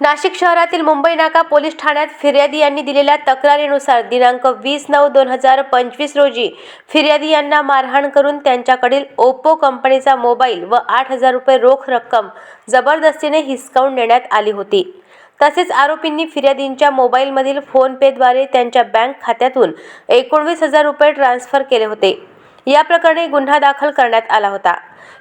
नाशिक शहरातील मुंबई नाका पोलीस ठाण्यात फिर्यादी यांनी दिलेल्या तक्रारीनुसार दिनांक वीस नऊ दोन हजार पंचवीस रोजी फिर्यादी यांना मारहाण करून त्यांच्याकडील ओप्पो कंपनीचा मोबाईल व आठ हजार रुपये रोख रक्कम जबरदस्तीने हिसकावून नेण्यात आली होती. तसेच आरोपींनी फिर्यादींच्या मोबाईलमधील फोनपेद्वारे त्यांच्या बँक खात्यातून एकोणवीस हजार रुपये ट्रान्स्फर केले होते. या प्रकरणी गुन्हा दाखल करण्यात आला होता.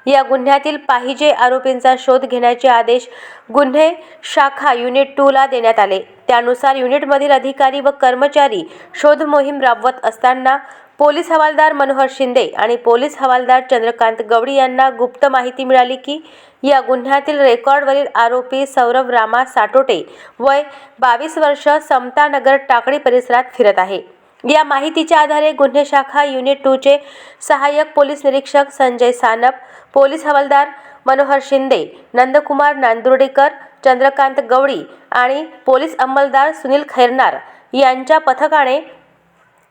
या गुन्ह्यातील पाहिजे आरोपींचा शोध घेण्याचे आदेश गुन्हे शाखा युनिट टूला देण्यात आले. त्यानुसार युनिटमधील अधिकारी व कर्मचारी शोध मोहीम राबवत असताना पोलीस हवालदार मनोहर शिंदे आणि पोलीस हवालदार चंद्रकांत गवडी यांना गुप्त माहिती मिळाली की या गुन्ह्यातील रेकॉर्डवरील आरोपी सौरभ रामा साटोटे वय बावीस वर्ष समतानगर टाकळी परिसरात फिरत आहे. या माहितीच्या आधारे गुन्हे शाखा युनिट टूचे सहाय्यक पोलीस निरीक्षक संजय सानप पोलीस हवालदार मनोहर शिंदे नंदकुमार नांदुर्डेकर चंद्रकांत गवळी आणि पोलीस अंमलदार सुनील खैरनार यांच्या पथकाने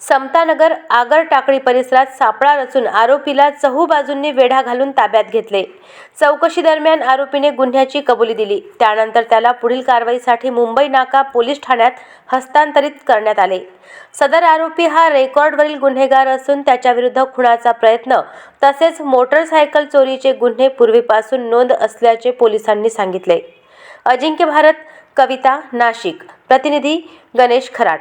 समतानगर आगर टाकळी परिसरात सापळा रचून आरोपीला चहू बाजूंनी वेढा घालून ताब्यात घेतले. चौकशी दरम्यान आरोपीने गुन्ह्याची कबुली दिली. त्यानंतर त्याला पुढील कारवाईसाठी मुंबई नाका पोलीस ठाण्यात हस्तांतरित करण्यात आले. सदर आरोपी हा रेकॉर्डवरील गुन्हेगार असून त्याच्याविरुद्ध खुणाचा प्रयत्न तसेच मोटरसायकल चोरीचे गुन्हे पूर्वीपासून नोंद असल्याचे पोलिसांनी सांगितले. अजिंक्य भारत कविता नाशिक. प्रतिनिधी गणेश खराट.